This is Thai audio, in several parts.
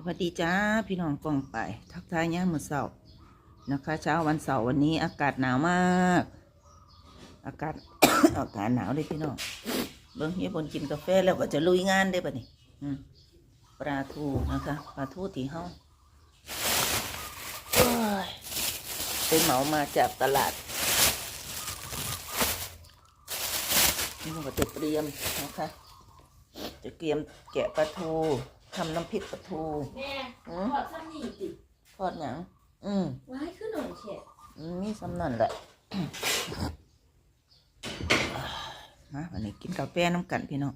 สวัสดีจ้าพี่น้องกองไป ทักทายย่ามมื้อเสาร์นะคะเช้าวันเสาร์วันนี้อากาศหนาวมาก อากาศ อากาศหนาวเลยพี่น้องเบิ้งเฮียบนกินกาแฟแล้วก็จะลุยงานได้ปะนี่ปลาทูนะคะปลาทูที่เฮาโอ้ยไปเหมามาจากตลาดนี่เราก็จะเตรียมนะคะ จะเตรียมแกะปลาทู ทำน้ำพริกปลาทูแม่อืมขอซ้ำนี่ติทอดหยังอืมไว้ขึ้นหน่อยเฉะมีสำนันแหละมาวันนี้กินกาแฟน้ำกันพี่น้อง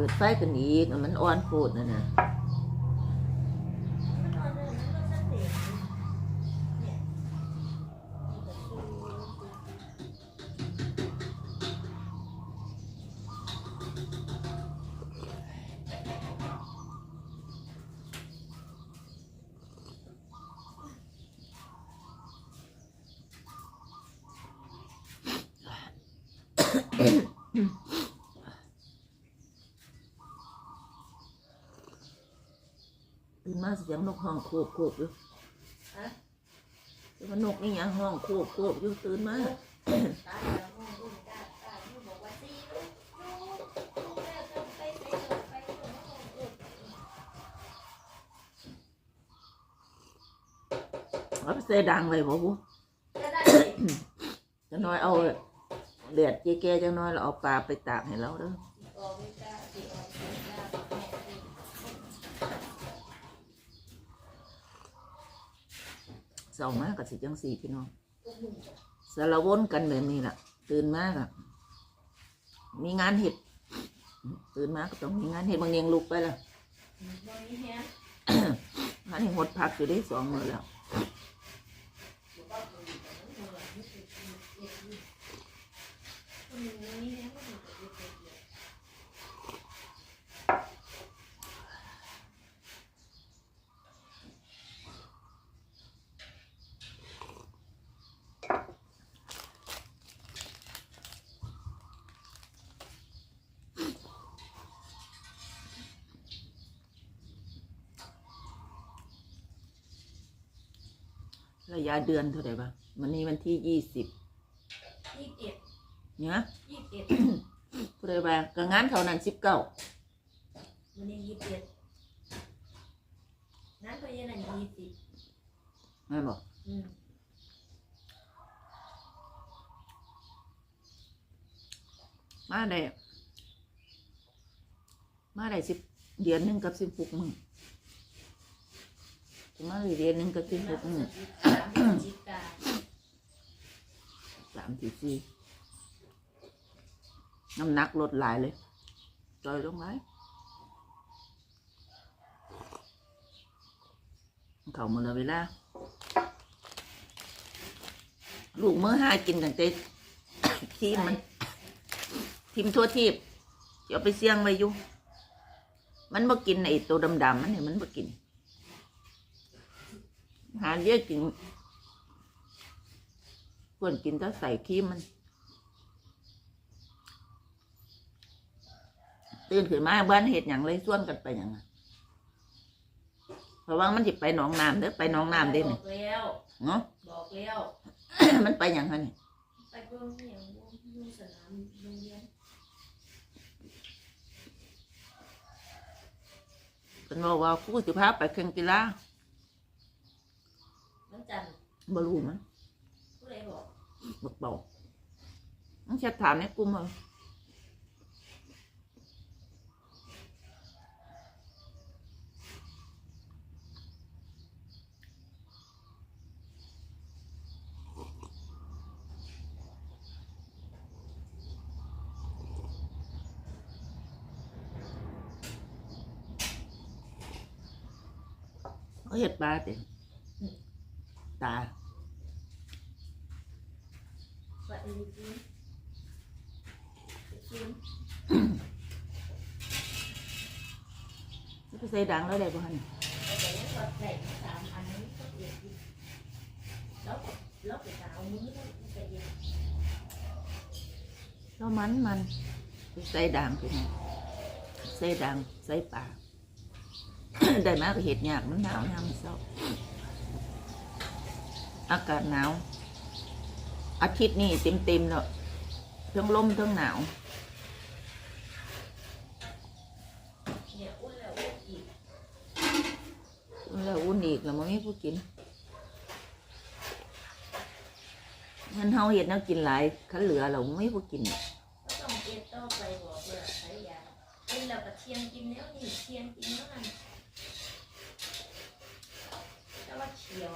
เปิดไฟกันอีก มันอ่อนโพดนะนะ ตื่นมาเสียงนกห้องโคบโคบอยู่ฮะเสียงนกนี่ยังห้องโคบโคบอยู่ตื่นมาตาแล้วมองดูตาตาลูกบอกว่าซีลูกลูกลูกแม่จะไปไปไปไปส่งมาส่งอุดเอาไปเสดังไว้บ่บุจะได้จะน้อยเอาเดือดเจ๊แกจะน้อยเราเอาปลาไปตากให้เราเด้อ ออกไม่กล้าสิออกไม่กล้าบอกแม่สิ เศร้ามากกับสิจังสี่พี่น้องสารวนกันแบบนี้ล่ะ ตื่นมากอะมีงานเห็ดตื่นมากก็ต้องมีงานเห็ดบางเนียงลุกไปแล้วตอนนี้แฮะงานเห็ดหดพักอยู่ได้สองมือแล้ว คนหนึ่งนี้แฮะก็ถึงจะเกิดเลย ระยะเดือนเท่าไหร่บ้างวันนี้วันที่ยี่สิบยี่สิบเอ็ดเนี่ยยี่สิบเอ็ดผู้ใดบ้างก็งานเท่านั้นสิบเก้าวันนี้ยี่สิบเอ็ดนั้นก็ยังไงยี่สิบแม่นบอกอืมมาได้มาได้สิบเดือนหนึ่งกับสิบหกมื้อ มาได้เดือนหนึ่งกับสิบหกมื้อสามสามสี่สี่น้ำหนักลดหลายเลยจอยลงหลายเขาหมดแล้วเวลาลูกเมื่อห้ากินตั้งแต่ทีมมัน ทีมทั่วทีบจะเอาไปเสี่ยงไว้อยู่ มันบ่กินไอ้ตัวดำๆมันเนี่ยมันบ่กิน หาเลี้ยกินควรกินถ้าใส่ครีมมัน ตื่นขึ้นมาบ้านเห็ดอย่างเลยส่วนกันไปอย่างนั้นเพราะว่ามันจิไปหนองน้ำเด้อไปหนองน้ำเด้บนี่อกแล้วเนาะบอกแล้วมันไปอย่างนั้นนี่ไปเบิ่งอหย่างดูสนามโรงเรียนเป็นว่าว่าครู่สิพาไปแข่งกีฬา น้องจันบรูมั้งผู้ใดบอกบอกบอกต้องแชทถามแม่กุ้มเอาเขาเห็ดปลาเต็ม อันนี้ก็เอียดอีกแล้วแล้วไปเอามือแล้วไปเอากาศหนาว อาทิตย์นี้เต็มเต็มๆแล้วทั้งลมทั้งหนาวเนี่ยอุ้นแล้วอุ่นอีกแล้วมันไม่ผู้กินมันเฮาเห็ดแนวกินหลายคันเหลือเราไม่ผู้กินต้องเอ็ดต่อไปบอกเพื่อใช้ยาเอ็นแล้วก็เทียมกินแล้วนี่เทียมกินแล้วนั่นแต่ว่าเขียว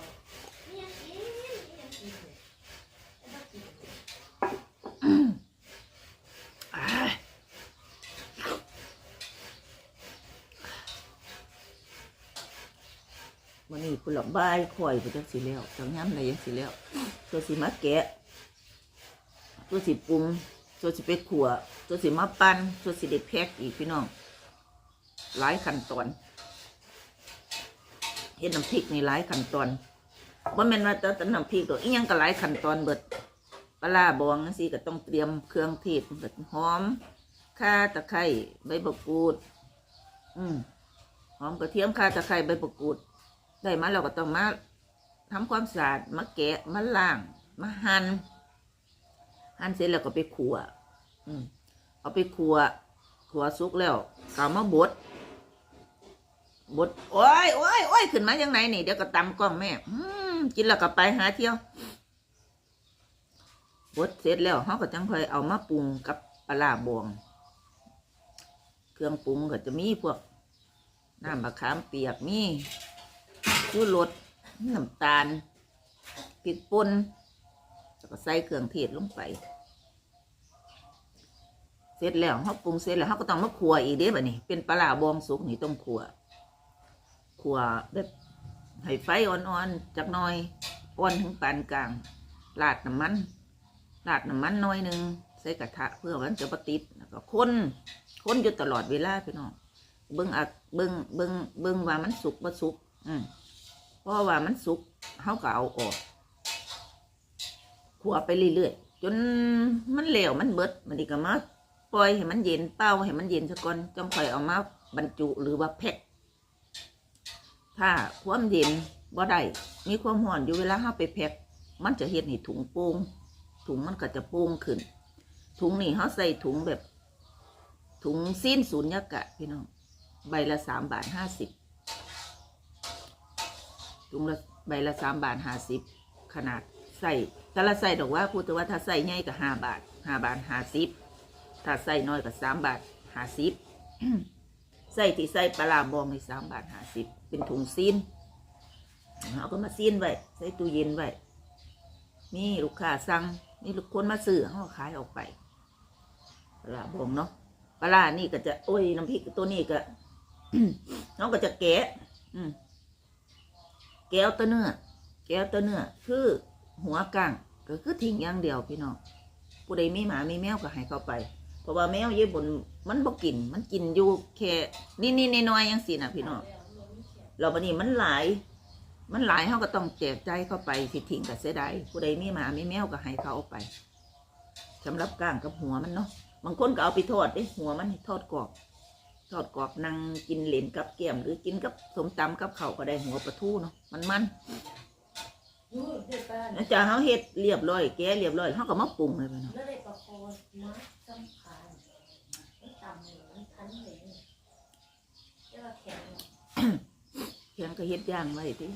นี่ยังกินนี่ยังกินเลยแต่ว่ากิน อ้ายวันนี้ คุณหลับบ่ายข่อยไปจังสิแล้วจังย้ำอะไรยังสิแล้วตัวสิมาแกะ ตัวสิปรุงตัวสิไปขัวตัวสิมาปั้นตัวสิเด็ดแพ็กอีกพี่น้องหลายขั้นตอนเฮ็ดน้ำพริกนี่หลายขั้นตอนว่าแม่นว่าแต่น้ำพริกตัวอียังก็หลายขั้นตอนเบิดปลาบองจังซี่ก็ต้องเตรียมเครื่องเทศเบิดหอมข่าตะไคร้ใบมะกรูด อืมหอมกระเทียมข่าตะไคร้ใบมะกรูด ได้มาเราก็ต้องมาทำความสะอาดมาแกะมาล้างมาหัน่นหั่นเสร็จแล้วก็ไปขัวอืมเอาไปขัวขัวสุกแล้วก็เอามาบดบดโอ้ยโอ้ยโอ้ยขึ้นมายังไงนี่เดี๋ยวก็ตำกล้องแม่อืมกินแล้วก็ไปหาเที่ยวบดเสร็จแล้วเขาก็จังค่อยเอามาปรุงกับปลาร้าบวง เครื่องปรุงก็จะมีพวกน้ำมะขามเปียกมี ชูรสน้ำตาลพริกป่นแล้วก็ใส่เครื่องเทศลงไป เสร็จแล้วเขาปรุงเสร็จแล้วเขาก็ต้องมาขัวอีกเด้บ่นี่เป็นปลาร้าบองสุกนี่ต้องขัวขัวแบบให้ไฟอ่อนๆจักหน่อยอ่อนถึงปานกลางราดน้ำมันราดน้ำมันน้อยหนึ่งใส่กระทะเพื่อมันจะปติดแล้วก็คนคนอยู่ตลอดเวลาพี่น้องเบิ้งอักเบิ้งเบิ้งเบิ้งว่ามันสุกบ่สุก อืม เพราะว่ามันสุกเขาก็เอาออกขัวไปเรื่อยๆจนมันเหลวมันเบิดมันดีก็มาปล่อยให้มันเย็นเป้าให้มันเย็นซะก่อนจงค่อยเอามาบรรจุหรือว่าแพ็คถ้าความเย็นบ่ได้มีความร้อนอยู่เวลาเราไปแพ็คมันจะเฮ็ดให้ถุงโป่งถุงมันก็จะโป่งขึ้น ถุงนี่เขาใส่ถุงแบบ ถุงสิ้นสูญญากาศพี่น้อง ใบละสามบาทห้าสิบ ถุงละใบละสามบาทห้าสิบขนาดใส่แต่ละใส่ดอกว่าพูดแต่ว่าถ้าใส่ใหญ่ก็ห้าบาทห้าบาทห้าสิบถ้าใส่น้อยก็สามบาทห้าสิบใส่ที่ใส่ปลาร้าบองในสามบาทห้าสิบเป็นถุงซีนเอาก็มาซีนไว้ใส่ตู้เย็นไว้มีลูกค้าสั่งมีลูกคนมาซื้อเขาขายออกไปปลาบองเนาะปลาร้านี่ก็จะโอ้ยน้ำพริกตัวนี้ก็น้องก็จะแกะ อืม แก้วตัวเนื้อ แก้วตัวเนื้อ คือหัวกลางก็คือทิ้งอย่างเดียวพี่น้องผู้ใดมีหมามีแมวก็ให้เขาไป เพราะว่าแมวเย่บนมันบ่กิน มันกินอยู่แค่นี่นี่น้อยๆยังสินะพี่น้องเราบันนี้มันหลาย มันหลายเขาก็ต้องแจกใจเข้าไปสิทิ้งกับเสียดายผู้ใดมีหมามีแมวก็ให้เขาเอาไปสำหรับก้างกับหัวมันเนาะบางคนก็เอาไปทอดเด้หัวมันทอดกรอบทอดกรอบนั่งกินเหรนกับแก้มหรือกินกับสมตำกับเขาก็ได้หัวปลาทูเนาะ มันมันนู่นเด็ดบ้านๆแล้วจะเขาเฮ็ดเรียบร้อยแกะเรียบร้อยเขาก็มาปรุงเลยพี่น้องแล้วเลยประโคนมาสำคัญมันต่ำเลยมันทันเลยเรียกว่าแข็งเพียงก็เฮ็ดย่างไว้ที่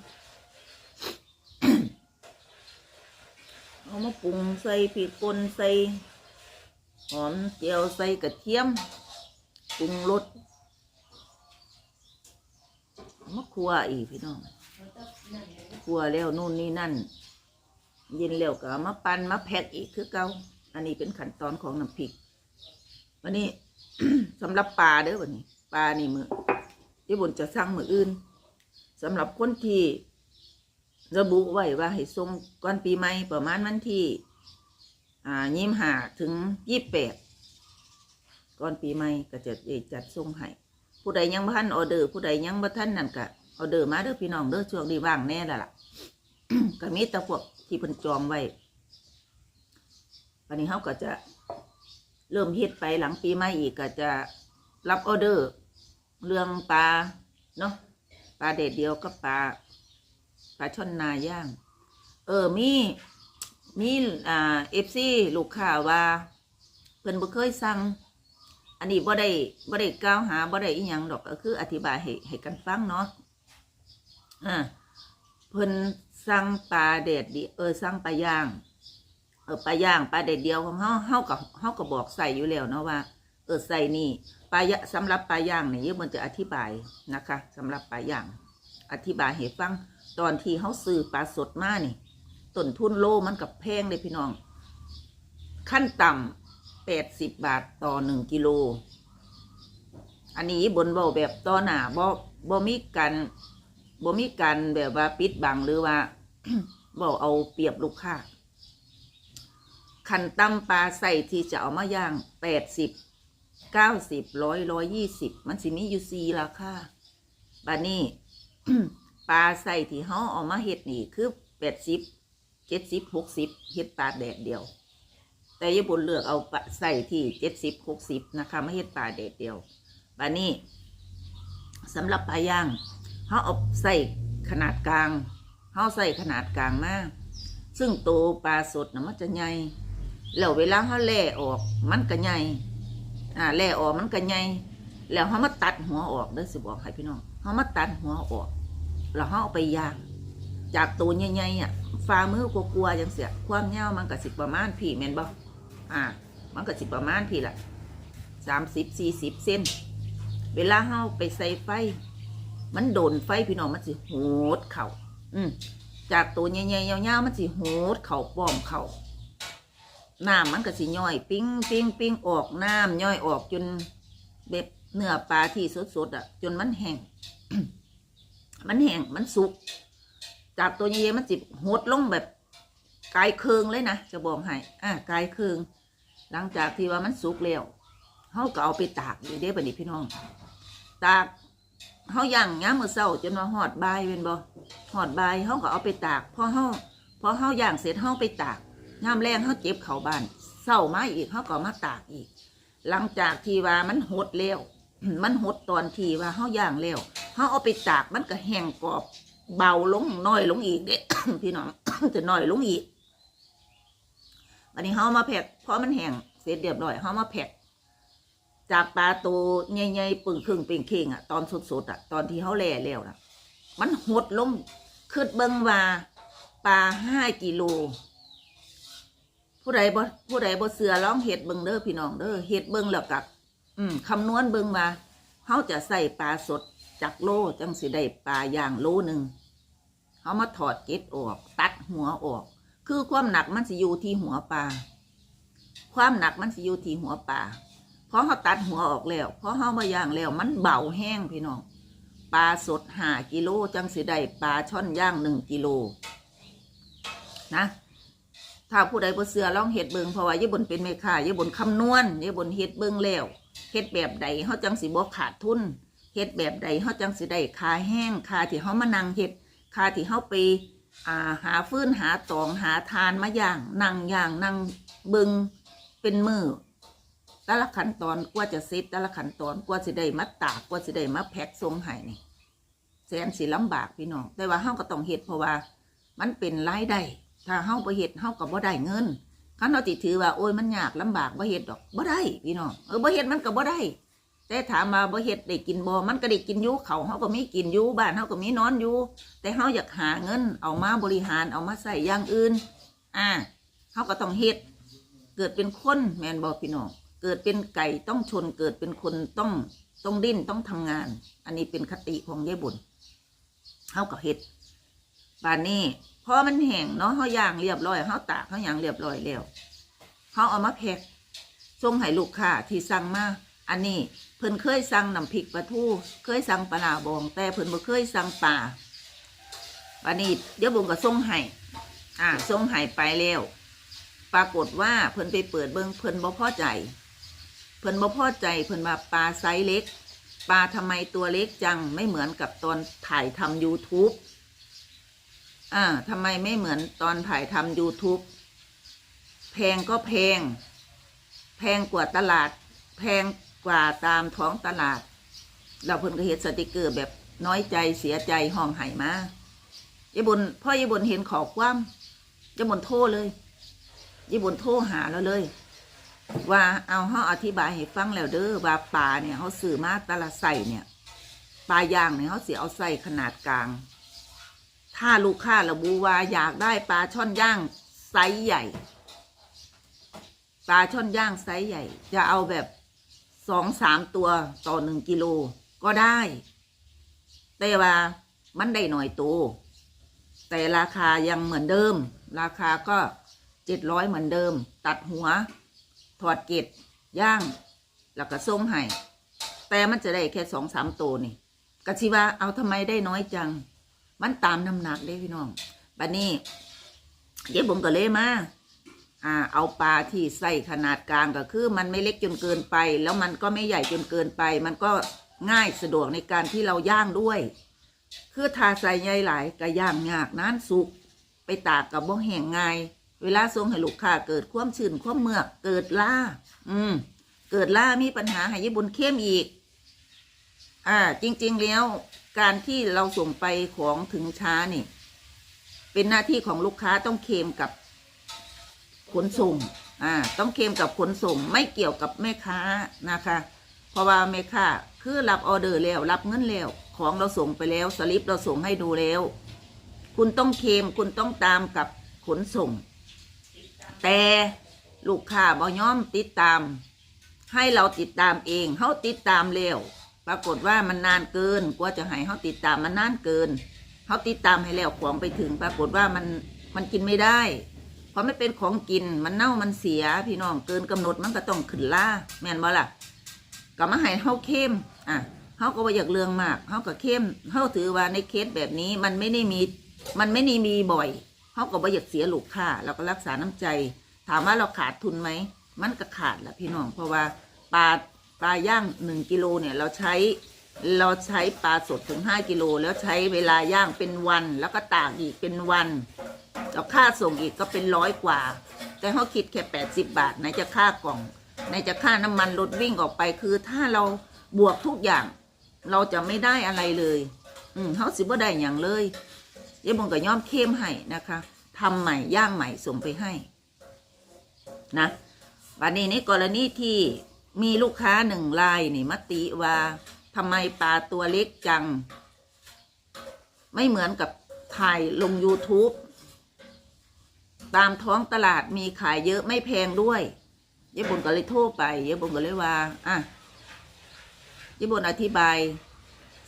เอามาปรุงใส่พริกป่นใส่หอมเจียวใส่กระเทียมปรุงรสเอามาคั่วอีกพี่น้อง มันต้องนั่นเลยคั่วแล้วนู่นนี่นั่น เย็นแล้วก็เอามาปั่นมาแพ็กอีกคือเกาอันนี้เป็นขั้นตอนของน้ำพริกวันนี้ สำหรับปลาเด้อวันนี้ปลานี่มือที่บนจะสั่งมืออื่นสำหรับคนที่ระบุไว้ว่าให้ส่งก่อนปีใหม่ประมาณวันที่ อ่ายี่หาถึงยี่แปดก่อนปีใหม่ก็จะจัดส่งให้ผู้ใดยังบ่ทันออเดอร์ผู้ใดยังบ่ทันนั่นก็ เออเดอร์มาเด้อพี่น้องเด้อช่วงนี้ว่างแน่แล้วล่ะ ก็มีแต่พวกที่เพิ่นจองไว้วันนี้เฮาก็จะเริ่มเฮ็ดไปหลังปีใหม่อีกก็จะรับออเดอร์ เรื่องปลาเนาะปลาเด็ดเดียวกับปลาปลาช่อนนาย่าง เออมีมีอ่าเอฟซีลูกค้าว่า เพิ่นบ่เคยสั่งอันนี้บ่ได้บ่ได้กล่าวหาบ่ได้อีหยังดอกก็คืออธิบายให้ให้กันฟังเนาะ อ่าเพิ่นสั่งปลาเด็ดเดียวเออสั่งปลาย่าง เออปลาย่างปลาเด็ดเดียวของเฮาเฮากับเฮาก็บบอกใส่อยู่แล้วเนาะว่า เออใส่นี่ปลายะสำหรับปลาย่างเนี่ยยมันจะอธิบายนะคะสำหรับปลาย่าง อธิบายให้ฟังตอนที่เขาซื้อปลาสดมานี่ต้นทุนโลมันกับแพงเลยพี่น้อง ขั้นต่ำแปดสิบบาทต่อหนึ่งกิโล อันนี้บนเบาแบบต่อหนาบ่บ่มีการ บ่มีการแบบว่าปิดบังหรือว่าบ่เอาเปรียบลูกค้าขันตำปลาใส่ที่จะเอามาย่างแปดสิบเก้าสิบร้อยร้อยยี่สิบมันสิมีอยู่สี่ราคาบานี้ปลาใส่ที่เขาเอามาเฮ็ดนี่คือแปดสิบเจ็ดสิบหกสิบเฮ็ดปลาแดดเดียว แต่ญี่ปุ่นเลือกเอาปลาใส่ที่เจ็ดสิบหกสิบนะคะม่เฮ็ดปลาแดดเดียวบานี้สำหรับปลาย่าง เขาเอาใส่ขนาดกลางเขาใส่ขนาดกลางมาก ซึ่งตัวปลาสดนะมันจะใหญ่แล้วเวลาเขาแล่ออกมันก็ใหญ่อ่าแล่ออกมันก็ใหญ่แล้วเขามาตัดหัวออกเด้อสิบอกให้พี่น้องเขามาตัดหัวออกแล้วเขาเอาไปย่างจากตัวใหญ่ๆอะฝ่ามือกลัวๆจังเสียความยาวมันก็สิบประมาณพี่แมนบ่อ่า มันก็สิบประมาณพี่ละสามสิบสี่สิบเซนเวลาเขาไปใส่ไฟ มันโดนไฟพี่น้องมันสิโหดเข่าอืมจากตัวใหญ่ๆยาวๆมันสิโหดเข่าป้อมเข่าน้ำมันก็สิย่อย ปิ้งปิ้งปิ้งออกน้ำย่อยออกจนแบบเนื้อปลาที่สดๆอะ จนมันแห้งมันแห้งมันสุก จากตัวเย่ๆมันจิบหดลงแบบกายเคืองเลยนะจะบอกให้อ่ากายเคืองหลังจากที่ว่ามันสุกแล้วเขาก็เอาไปตากอยู่เด้บัดนี้พี่น้อง ตาก เขาย่างย้ำมือเศร้าจนว่าหอดใบเป็นบ่หอดใบเขาก็เอาไปตากพอเขาพอเขาย่างเสร็จเขาไปตากยามแรงเขาเจ็บเข่าบ้านเศร้ามาอีกเขาก็มาตากอีก หลังจากที่ว่ามันหดแล้วมันหดตอนที่ว่าเขาย่างแล้วเขาเอาไปตากมันก็แห้งกรอบเบาลงน้อยลงอีกเด้พี่น้องจะน้อยลงอีกวันนี้เขามาแพ็คเพราะมันแห้งเสร็จเรียบร้อยเขามาแพ็ค จากปลาตัวใหญ่ๆปึ่งครึ่งเป่งเข่งอะตอนสดๆอะตอนที่เขาแล่แล้วนะมันหดลงคืดเบิงว่าปลาห้ากิโล ผู้ใดบ่ผู้ใดบ่เสือร้องเฮ็ดเบิงเด้อพี่น้องเด้อเฮ็ดเบิงแล้วกับอืมคำนวณเบิงว่าเฮาจะใส่ปลาสดจากโลจังสิได้ปลาอย่างโลหนึ่งเฮามาถอดเก็ดออก ตัดหัวออก คือความหนักมันสิอยู่ที่หัวปลาความหนักมันสิอยู่ที่หัวปลา พราะเฮาตัดหัวออกแล้วเพราะเฮามาย่างแล้ว มันเบาแห้งพี่น้องปลาสดห้ากิโลจังสิได้ปลาช่อนย่างหนึ่งกิโลนะถ้าผู้ใดบ่เสือลองเฮ็ดเบิงเพราะว่ายี่บนเป็นแม่ค้ายี่บนคำนวณยี่บนเฮ็ดเบิงแล้วเฮ็ดแบบใดเฮาจังสิบ่ขาดทุนเฮ็ดแบบใดเฮาจังสิได้คาแห้งคาที่เฮามานั่งเฮ็ดคาที่เฮาไปาหาฟื้นหาตองหาทานมาอย่างนั่งอย่างนั่งเบิงเป็นมือ แต่ละขั้นตอนกว่าจะเสร็จแต่ละขั้นตอนกว่าสิได้มาตากกว่าสิได้มาแพ็คส่งให้นี่แสนสิลำบากพี่น้องแต่ว่าเฮาก็ต้องเฮ็ดเพราะว่า มันเป็นรายได้ถ้าเฮาบ่เฮ็ดเฮาก็บ่ได้เงินคันเฮาติถือว่าโอ้ยมันยากลำบากบ่เฮ็ดดอกบ่ได้พี่น้องเออบ่เฮ็ดมันก็บ่ได้แต่ถามมาบ่เฮ็ดได้กินบ่มันก็ได้กินอยู่เขาเฮาก็มีกินอยู่บ้านเฮาก็มีนอนอยู่ แต่เฮาอยากหาเงินเอามาบริหารเอามาใส่อย่างอื่น อ่าเฮาก็ต้องเฮ็ดเกิดเป็นคนแมนบ่พี่น้อง เกิดเป็นไก่ต้องชนเกิดเป็นคนต้องต้องดิ้นต้องทำงาน อันนี้เป็นคติของยายบุญเฮาก็เฮ็ดบานนี้พอมันแห้งเนาะเขาย่างเรียบร้อยเขาตากเขาย่างเรียบร้อยแล้วเขาเอามาแพ็คส่งให้ลูกค้าที่สั่งมาอันนี้เพิ่นเคยสั่งน้ำพริกปลาทูเคยสั่งปลาร้าบอง แต่เพิ่นบ่เคยสั่งปลาวันนี้เดี๋ยวบุญก็ส่งให้อ่าส่งให้ไปแล้ว ปรากฏว่าเพิ่นไปเปิดเบิ่งเพิ่นบ่พอใจ เพิ่นบ่พอใจเพิ่นว่าปลาไซส์เล็ก ปลาทำไมตัวเล็กจังไม่เหมือนกับตอนถ่ายทำ YouTube อ่าทำไมไม่เหมือนตอนถ่ายทำ YouTube แพงก็แพง แพงกว่าตลาด แพงกว่าตามท้องตลาด เราเพิ่นก็เห็นสติกเกอร์แบบน้อยใจเสียใจห้องไห้มายายบุญพ่อยายบุญเห็นขอความยายบุญโทรเลยยายบุญโทรหาแล้วเลย ว่าเอาเขาอธิบายให้ฟังแล้วเด้อว่าปลาเนี่ยเขาซื้อมาแตละใส่เนี่ยปลาย่างเนี่ยเขาเสียเอาใส่ขนาดกลาง ถ้าลูกค้าระบุว่าอยากได้ปลาช่อนย่างไซส์ใหญ่ ปลาช่อนย่างไซส์ใหญ่ จะเอาแบบสองสามตัวต่อหนึ่งกิโลก็ได้ แต่ว่ามันได้หน่อยตัวแต่ราคายังเหมือนเดิม ราคาก็เจ็ดร้อยเหมือนเดิม ตัดหัว ถอดเกล็ดย่างแล้วก็ส่งให้แต่มันจะได้แค่สองสามตัวนี่กะชิว่าเอาทำไมได้น้อยจัง มันตามน้ำหนักเด้พี่น้องบัดนี้เดี๋ยวผมก็เลยมาอ่าเอาปลาที่ใส่ขนาดกลางก็คือ มันไม่เล็กจนเกินไป แล้วมันก็ไม่ใหญ่จนเกินไป มันก็ง่ายสะดวกในการที่เราย่างด้วย คือทาใส่ใยหลายก็ย่างยากนานสุก ไปตากกับบ่แห้งง่าย เวลาส่งให้ลูกค้าเกิดความชื้นความเมือกเกิดล่า อืม เกิดล่ามีปัญหาห้ญี่ปุ่นเข้มอีก อ่า จริง ๆ แล้ว การที่เราส่งไปของถึงช้านี่ เป็นหน้าที่ของลูกค้าต้องเคลมกับขนส่ง อ่า ต้องเคลมกับขนส่ง ไม่เกี่ยวกับแม่ค้านะคะ เพราะว่าแม่ค้าคือรับออเดอร์แล้ว รับเงินแล้วของเราส่งไปแล้วสลิปเราส่งให้ดูแล้ว คุณต้องเคลมคุณต้องตามกับขนส่ง แต่ลูกค้าบ่ยอมติดตาม ให้เราติดตามเองเขาติดตามเร็วปรากฏว่ามันนานเกินกว่าจะให้เขาติดตามมันนานเกินเขาติดตามให้แล้วของไปถึง ปรากฏว่ามันมันกินไม่ได้ เพราะไม่เป็นของกินมันเน่ามันเสียพี่น้องเกินกำหนดมันก็ต้องขึ้นล่าแม่นบ่ล่ะก็มาให้เขาเข้มอะเขาก็ว่าอยากเรื่องมากเขาก็เข้มเขาถือว่าในเคสแบบนี้มันไม่ได้มี มันไม่ได้มีบ่อย เขาก็บ่อยากเสียลูกค้าเราก็รักษาน้ำใจ ถามว่าเราขาดทุนไหม มันก็ขาดแหละพี่น้อง เพราะว่าปลาปลาย่างหนึ่งกิโลเนี่ยเราใช้เราใช้ปลาสดถึงห้ากิโลแล้วใช้เวลาย่างเป็นวัน แล้วก็ตากอีกเป็นวันแล้วค่าส่งอีกก็เป็นร้อยกว่า แต่เขาคิดแค่แปดสิบบาทไหนจะค่ากล่องไหนจะค่าน้ำมันรถวิ่งออกไปคือถ้าเราบวกทุกอย่าง เราจะไม่ได้อะไรเลย อืมเขาสิบ่ได้อย่างเลย เยบงก็ย่อมเข้มให้นะคะทำใหม่ย่างใหม่ส่งไปให้นะวันนี้นี่กรณีที่มีลูกค้าหนึ่งรายนี่มติว่าทำไมปลาตัวเล็กจัง ไม่เหมือนกับถ่ายลง YouTube ตามท้องตลาดมีขายเยอะไม่แพงด้วยเยบุญก็เลยโทรไปเยบุญก็เลยว่าอะเยบุญอธิบาย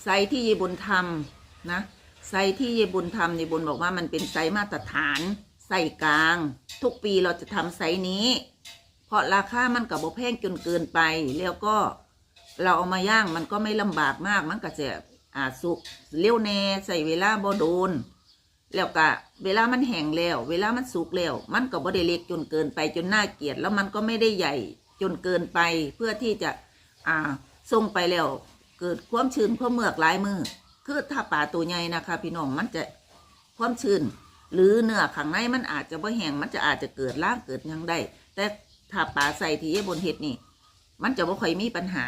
ไซส์ที่เยบุญทำนะ ไซส์ที่เยบุญทำเยบุญบอกว่ามันเป็นไซส์มาตรฐานไซส์กลาง ทุกปีเราจะทำไซส์นี้ เพราะราคามันกับโบแพงจนเกินไป แล้วก็เราเอามาย่างมันก็ไม่ลำบากมากมันก็จะอาสุกเร็วแน่ใส่เวลาบ่โดน แล้วก็เวลามันแห้งแล้ว เวลามันสุกแล้ว มันก็บ่ได้เล็กจนเกินไปจนน่าเกลียด แล้วมันก็ไม่ได้ใหญ่จนเกินไปเพื่อที่จะอ่าส่งไปแล้วเกิดความชื้นความเมือกหลายมือ คือถ้าปลาตัวใหญ่นะคะ พี่น้องมันจะความชื้น หรือเนื้อข้างในมันอาจจะบ่แห้งมันจะอาจจะเกิดล่างเกิดยังได้ แต่ถ้าปลาใส่ที่บนเห็ดนี่ มันจะบ่ค่อยมีปัญหา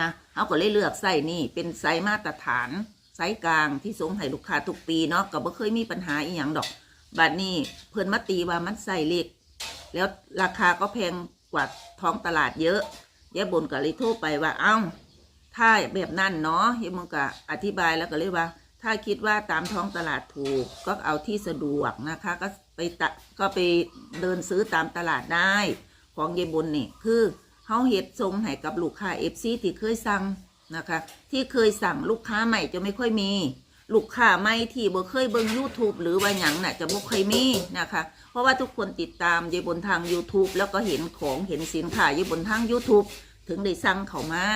นะเขาก็เลยเลือกไส้นี่เป็นไซส์มาตรฐานไซส์กลางที่ส่งให้ลูกค้าทุกปีเนาะก็บ่เคยมีปัญหาอีหยังดอกบัดนี้เพิ่นมาตีว่ามันไส้เล็กแล้วราคาก็แพงกว่าท้องตลาดเยอะยายบนก็เลยโทรไปว่าเอ้า ถ้าแบบนั้นเนาะยายบนก็อธิบายแล้วก็เลยกว่า ถ้าคิดว่าตามท้องตลาดถูก ก็เอาที่สะดวกนะคะ ก็ไปตะก็ไปเดินซื้อตามตลาดได้ ของยายบุญนี่คือเขาเฮ็ดทรงให้กับลูกค้าเอฟซีที่เคยสั่งนะคะ ที่เคยสั่งลูกค้าใหม่จะไม่ค่อยมี ลูกค้าใหม่ที่บ่เคยเบิ่ง YouTube หรือว่าหยังน่ะจะบ่เคยมีนะคะ เพราะว่าทุกคนติดตามยายบนทาง YouTube แล้วก็เห็นของเห็นสินค้ายายบนทาง YouTube ถึงได้สั่งเขามา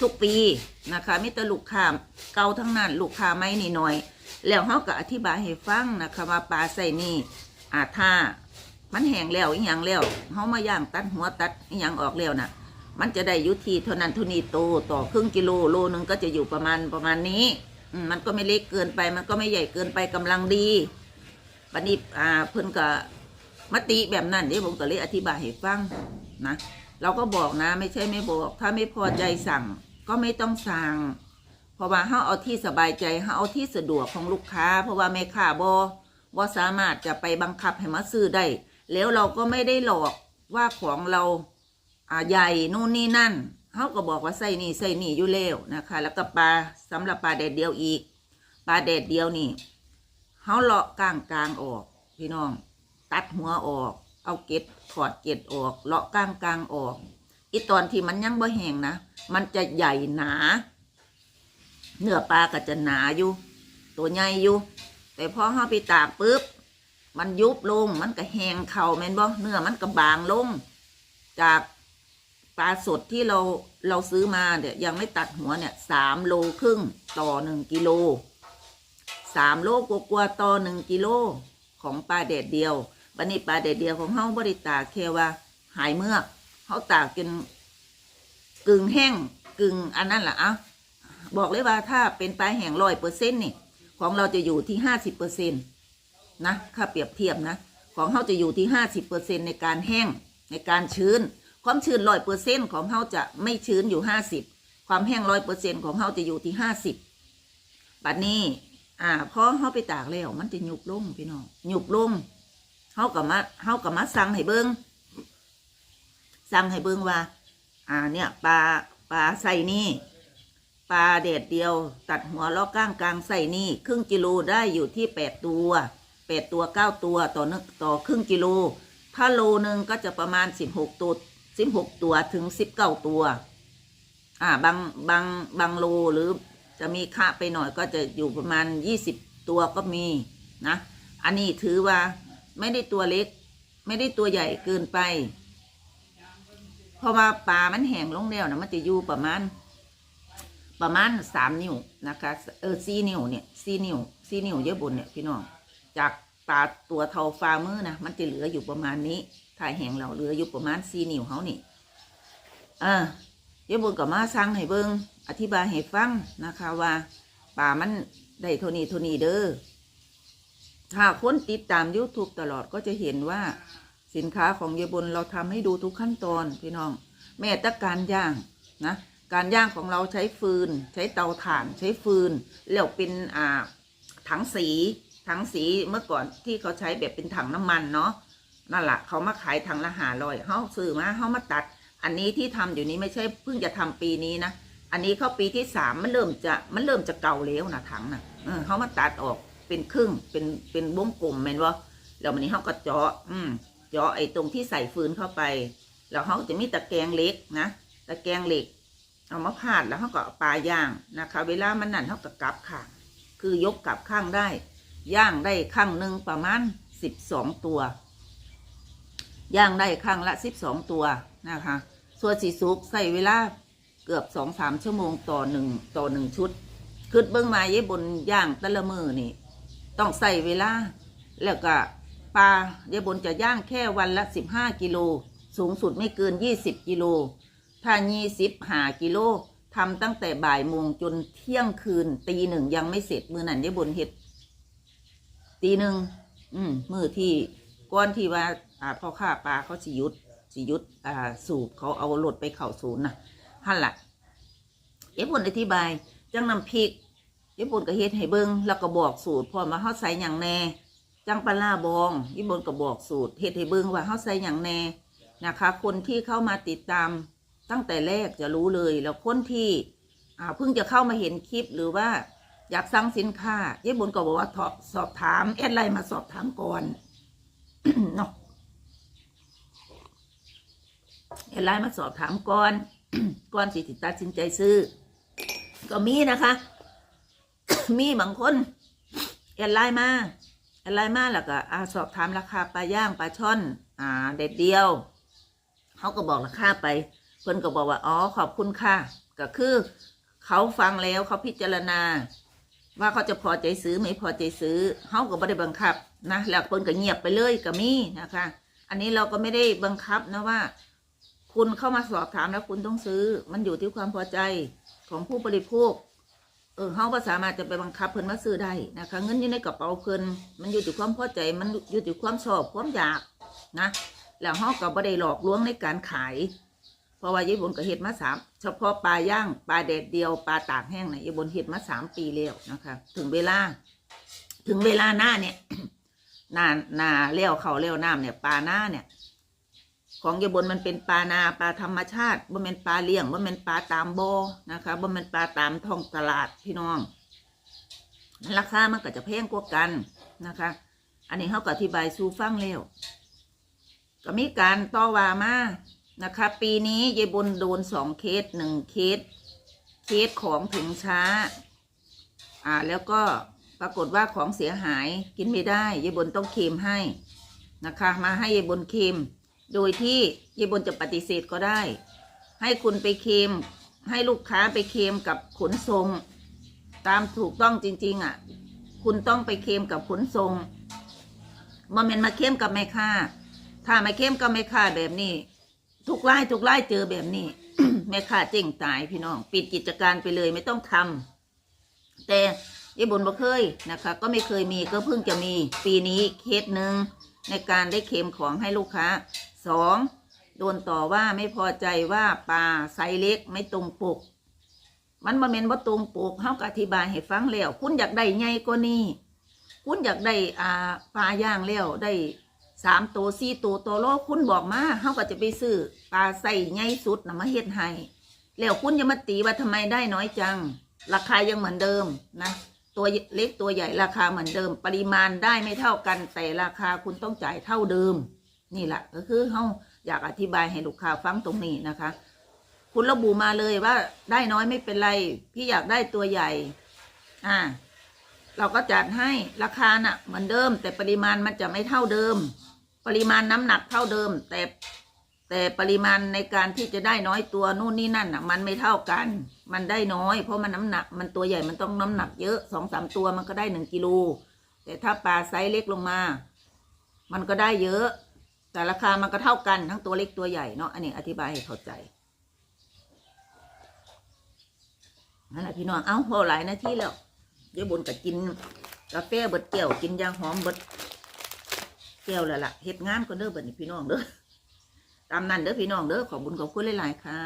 ทุกปีนะคะมิตรลูกค้าเก่าทั้งนั้นลูกค้าไม่นี่หน่อย แล้วเขาก็อธิบายให้ฟังนะคะว่าปลาใส่นี่อาถ้ามันแห้งแล้วอีหยังแล้วเขามาย่างตัดหัวตัดอีหยังออกแล้วน่ะ มันจะได้ยุทีเท่านั้นเท่านี้โตต่อครึ่งกิโลโลนึงก็จะอยู่ประมาณประมาณนี้มันก็ไม่เล็กเกินไป มันก็ไม่ใหญ่เกินไปกำลังดีบัดนี้อ่าเพิ่นก็มติแบบนั้นเดี๋ยวผมก็เลยอธิบายให้ฟังนะเราก็บอกนะ ไม่ใช่ไม่บอก ถ้าไม่พอใจสั่ง ก็ไม่ต้องสั่ง เพราะว่าเขาเอาที่สบายใจเขาเอาที่สะดวกของลูกค้า เพราะว่าแม่ค้าบอบอสามารถจะไปบังคับให้มาซื้อได้ แล้วเราก็ไม่ได้หลอกว่าของเราอ่าใหญ่นู่นนี่นั่นเขาก็บอกว่าใส่นี่ใส่นี่อยู่แล้วนะคะ แล้วก็ปลาสำหรับปลาแดดเดียวอีกปลาแดดเดียวนี่เขาเลาะกลางกลางออก พี่น้อง ตัดหัวออก เอาเกล็ดถอดเกล็ดออกเลาะกลางกลางออกอีตอนที่มันยังบ่แห้งนะ มันจะใหญ่หนา เนื้อปลาก็จะหนาอยู่ ตัวใหญ่อยู่ แต่พอเฮาไปตากปุ๊บ มันยุบลง มันก็แห้งเข่าแม่นบ่เนื้อมันก็บางลง จากปลาสดที่เราเราซื้อมาเนี่ยยังไม่ตัดหัวเนี่ยสามโลครึ่งต่อหนึ่งกิโลสามโลกว่าๆต่อหนึ่งกิโลของปลาแดดเดียวบันนี้ปลาแดดเดียวของเฮาบริตาแค่ว่าหายเมือกเฮาตากจน กึ่งแห้งกึ่งอันนั้นแหละอะบอกเลยว่าถ้าเป็นปลายแห้งร้อยเปอร์เซ็นต์นี่ ของเราจะอยู่ที่ห้าสิบเปอร์เซ็นต์นะถ้าเปรียบเทียบนะ ของเขาจะอยู่ที่ห้าสิบเปอร์เซ็นต์ในการแห้งในการชื้น ความชื้นร้อยเปอร์เซ็นต์ของเขาจะไม่ชื้นอยู่ห้าสิบความแห้งร้อยเปอร์เซ็นต์ของเขาจะอยู่ที่ห้าสิบบัดนี้ อ่าพอเขาไปตากแล้วมันจะหยุบลงพี่น้องหยุบลงเขากับมาเขากับมาสั่งให้เบิงสั่งให้เบิงว่า อ่าเนี่ยปลาปลาใส่นี่ปลาเด็ดเดียว ตัดหัวลอกก้างกลางใส่นี่ครึ่งกิโลได้อยู่ที่แปดตัวแปดตัวเก้าตัวต่อนึกต่อครึ่งกิโลถ้าโลหนึ่งก็จะประมาณสิบหกตัวสิบหกตัวถึงสิบเก้าตัว อ่าบางบางบางโลหรือจะมีค่าไปหน่อยก็จะอยู่ประมาณยี่สิบตัวก็มีนะ อันนี้ถือว่าไม่ได้ตัวเล็ก ไม่ได้ตัวใหญ่เกินไป เพราะว่าปลามันแห้งลงแล้วนะมันจะอยู่ประมาณ ประมาณสามนิ้วนะคะเออสี่นิ้วเนี่ยสี่นิ้วสี่นิ้วเยอะบนเนี่ยพี่น้องจากปลาตัวเท่าฝ่ามือนะมันจะเหลืออยู่ประมาณนี้ถ่ายแห้งเราเหลืออยู่ประมาณสี่นิ้วเขานี่อ่าเยอะบนกับมาสั่งให้เบิงอธิบายให้ฟังนะคะว่าปลามันได้เท่านี้เท่านี้เด้อถ้าคนติดตาม YouTube ตลอดก็จะเห็นว่า สินค้าของเยบนเราทำให้ดูทุกขั้นตอนพี่น้อง แม้แต่การย่างนะการย่างของเราใช้ฟืน ใช้เตาถ่านใช้ฟืนแล้วเป็นอ่าถังสีถังสีเมื่อก่อนที่เขาใช้แบบเป็นถังน้ำมันเนาะนั่นแหละเขามาขายถังละหาลอยเขาซื้อมาเขามาตัด อันนี้ที่ทำอยู่นี้ไม่ใช่เพิ่งจะทำปีนี้นะอันนี้เข้าปีที่สามมันเริ่มจะมันเริ่มจะเก่าแล้วนะถังนะเออเขามาตัดออกเป็นครึ่งเป็นเป็นวงกลมแม่นวะแล้ววันนี้เขาก็เจาะอืม เจาะไอ้ตรงที่ใส่ฟืนเข้าไป แล้วเขาจะมีตะแกรงเหล็กนะตะแกรงเหล็ก เอามาพาดแล้วเขาก็ปลาย่างนะคะ เวลามันนั่นเขาก็กลับข้างคือยกกลับข้างได้ ย่างได้ข้างหนึ่งประมาณสิบสองตัว ย่างได้ข้างละสิบสองตัวนะคะส่วนสีสุกใส่เวลาเกือบสองสามชั่วโมงต่อหนึ่งต่อหนึ่งชุดคือเบิ้องมาเย่บนย่างตะละมือนี่ ต้องใส่เวลา แล้วก็ ปลาเย่บนจะย่างแค่วันละสิบห้ากิโล สูงสุดไม่เกินยี่สิบกิโล ถ้ายี่สิบหากิโลทำตั้งแต่บ่ายโมงจนเที่ยงคืน ตีหนึ่งยังไม่เสร็จมือนั่นเย่บนเห็ด ตีหนึ่งอืมมือที่ก้อนที่ว่า อ่าพ่อค้าปลาเขาสิยุดสิยุดอ่าสูบเขาเอารถไปเข่าศูนย์นะหั่นละเอ๋บนอธิบาย จังนำพริกเอ๋บนก็เฮ็ดให้เบิงแล้วก็บอกสูตรพอมาเฮาใส่หยังแน่ จังปลาบองญี่บนก็บอกสูตรเฮ็ดให้เบิงว่าเฮาใส่หยังแน่นะคะ คนที่เข้ามาติดตามตั้งแต่แรกจะรู้เลยแล้วคนที่อ่าเพิ่งจะเข้ามาเห็นคลิปหรือว่าอยากสั่งสินค้าเย้บุญก็บอกว่าสอบถามแอดไลน์มาสอบถามก่อนเนาะแอดไลน์มาสอบถามก่อนก่อนสิติตัดสินใจซื้อ ก็มีนะคะ มีบางคนแอดไลน์มา อดไลน์มาแล้วก็อาสอบถามราคาปลาย่างปลาช่อน อ่า เด็ดเดียวเขาก็บอกราคาไปเพิ่นก็บอกว่าอ๋อขอบคุณค่ะ ก็คือเขาฟังแล้วเขาพิจารณา ว่าเขาจะพอใจซื้อไม่พอใจซื้อเขาก็ไม่ได้บังคับนะแล้วคนก็เงียบไปเลยก็มีนะคะ อันนี้เราก็ไม่ได้บังคับนะว่า คุณเข้ามาสอบถามแล้วคุณต้องซื้อ มันอยู่ที่ความพอใจของผู้บริโภค เออเขาก็สามารถจะไปบังคับเพิ่นมาซื้อได้นะคะเงินอยู่ในกระเป๋าเพิ่นมันอยู่ที่ความพอใจมันอยู่ที่ความชอบความอยากนะแล้วเขาก็บ่ได้หลอกลวงในการขาย เพราะว่าญี่ปุ่นก็เฮ็ดมาสามเฉพาะปลาย่างปลาแดดเดียวปลาตากแห้งเนี่ยญี่ปุ่นเฮ็ดมาสามปีแล้วนะคะ ถึงเวลา ถึงเวลาหน้าเนี่ยหน้าหน้าเลี้ยวเขาเลี้ยวน้ำเนี่ยปลาหน้าเนี่ย ของญี่ปุ่นมันเป็นปลานาปลาธรรมชาติบ่แม่นปลาเลี้ยงบ่แม่นปลาตามบ่อนะคะบ่แม่นปลาตามท้องตลาดพี่น้องราคามันก็จะแพงกว่ากันนะคะ อันนี้เขาก็อธิบายสู่ฟังแล้วก็มีการต่อว่ามานะคะ ปีนี้ยายบุญโดนสองเคสหนึ่งเคสเคสของถึงช้า อ่าแล้วก็ปรากฏว่าของเสียหายกินไม่ได้ยายบุญต้องเคลมให้นะคะ มาให้ยายบุญเคลม โดยที่ยายบุญจะปฏิเสธก็ได้ ให้คุณไปเคมให้ลูกค้าไปเคมกับขนส่งตามถูกต้องจริง ๆ อะ คุณต้องไปเคมกับขนส่งมันเป็นมาเข้มกับแม่ค้าถ้าไม่เข้มกับแม่ค้าแบบนี้ ทุกไล่ทุกไล่เจอแบบนี้ แม่ค้าเจ๊งตายพี่น้อง ปิดกิจการไปเลยไม่ต้องทำแต่ยายบุญบ่เคยนะคะ ก็ไม่เคยมีก็เพิ่งจะมีปีนี้เคสหนึ่งในการได้เค็มของให้ลูกค้า สองโดนต่อว่าไม่พอใจว่าปลาไซส์เล็กไม่ตรงปก มันบ่แม่นบ่ตรงปกเฮาก็อธิบายให้ฟังแล้ว คุณอยากได้ใหญ่กว่านี้คุณอยากได้อ่าปลาย่างแล้วได้สามตัวสี่ตัวตัวโลคุณบอกมาเฮาก็จะไปซื้อปลาใส่ใหญ่สุดนะมาเฮ็ดให้แล้วคุณอย่ามาตีว่าทำไมได้น้อยจัง ราคายังเหมือนเดิมนะ ตัวเล็กตัวใหญ่ราคาเหมือนเดิม ปริมาณได้ไม่เท่ากัน แต่ราคาคุณต้องจ่ายเท่าเดิม นี่แหละก็คือเฮาอยากอธิบายให้ลูกค้าฟังตรงนี้นะคะ คุณระบุมาเลยว่าได้น้อยไม่เป็นไร พี่อยากได้ตัวใหญ่ อ่า เราก็จัดให้ราคาน่ะเหมือนเดิม แต่ปริมาณมันจะไม่เท่าเดิม ปริมาณน้ำหนักเท่าเดิม แต่แต่ปริมาณในการที่จะได้น้อยตัวนู่นนี่นั่นอะ มันไม่เท่ากัน มันได้น้อย เพราะมันน้ำหนัก มันตัวใหญ่มันต้องน้ำหนักเยอะสองสามตัวมันก็ได้หนึ่งกิโลแต่ถ้าปลาไซส์เล็กลงมา มันก็ได้เยอะ แต่ราคามันก็เท่ากันทั้งตัวเล็กตัวใหญ่เนาะอันนี้อธิบายให้เข้าใจนั่นแหละพี่น้องเอ้าพอหลายนาทีแล้วเดี๋ยวบนกับกินกาแฟเบิดแก้วกินยางหอมเบิดแก้วแล้วล่ะเฮ็ดงานก็เด้อเบิดนี่พี่น้องเด้อตามนั้นเด้อพี่น้องเด้อขอบคุญขอบคุณหลายๆค่ะ